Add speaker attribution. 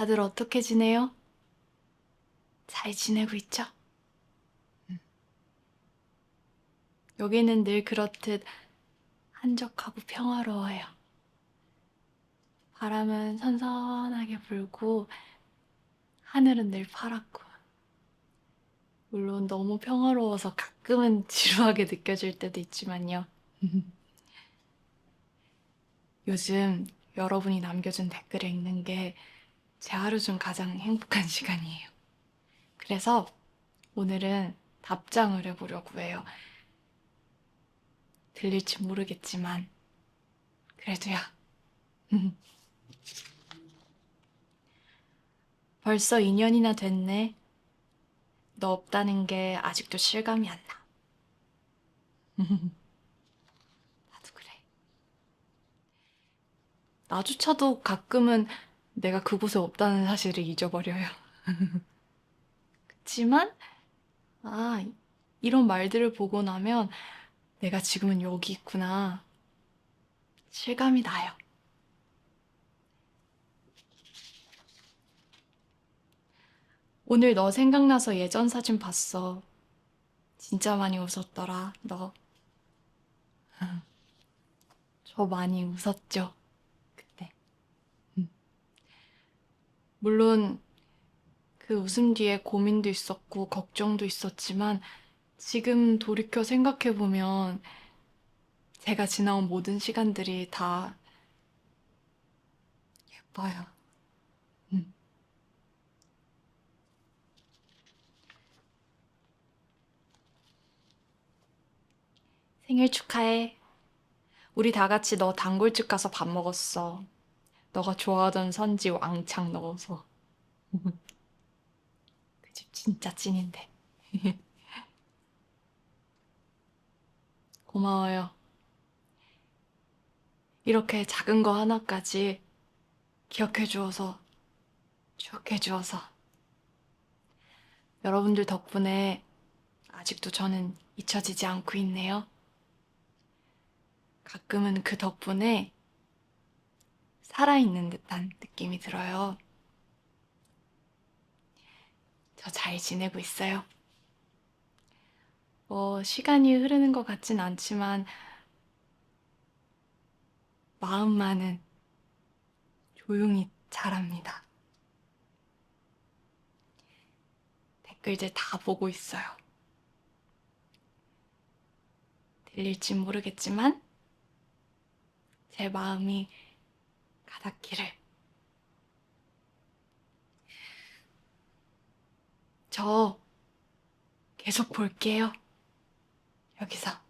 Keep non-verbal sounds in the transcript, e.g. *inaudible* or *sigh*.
Speaker 1: 다들 어떻게 지내요? 잘 지내고 있죠? 음. 여기는 늘 그렇듯 한적하고 평화로워요. 바람은 선선하게 불고 하늘은 늘 파랗고 물론 너무 평화로워서 가끔은 *laughs* 지루하게 느껴질 때도 있지만요. *laughs* 요즘 여러분이 남겨준 댓글을 읽는 게 제 하루 중 가장 행복한 *laughs* 시간이에요. 그래서 오늘은 답장을 해보려고 해요. 들릴지 모르겠지만, 그래도요. *laughs* 벌써 2년이나 됐네. 너 없다는 게 아직도 실감이 안 나. *laughs* 나도 그래. 나조차도 가끔은 내가 그곳에 없다는 사실을 잊어버려요. *laughs* 그치만, 아, 이런 말들을 보고 나면 내가 지금은 여기 있구나. 실감이 나요. 오늘 너 생각나서 예전 사진 봤어. 진짜 많이 웃었더라, 너. *laughs* 저 많이 웃었죠, 그때. 음. 물론, 그 웃음 뒤에 고민도 있었고, 걱정도 있었지만, 지금 돌이켜 생각해보면, 제가 지나온 모든 시간들이 다 예뻐요. 음. 생일 축하해. 우리 다 같이 너 단골집 가서 밥 먹었어. 너가 좋아하던 선지 왕창 넣어서. *laughs* 그 집 진짜 찐인데. *laughs* 고마워요. 이렇게 작은 거 하나까지 기억해 주어서, 추억해 주어서. 여러분들 덕분에 아직도 저는 잊혀지지 않고 있네요. 가끔은 그 덕분에 살아있는 듯한 느낌이 들어요. 저 잘 지내고 있어요. 뭐, 시간이 흐르는 것 같진 않지만, 마음만은 조용히 자랍니다. 댓글들 다 보고 있어요. 들릴진 모르겠지만, 제 마음이 가닿기를. 저 계속 볼게요. 여기서.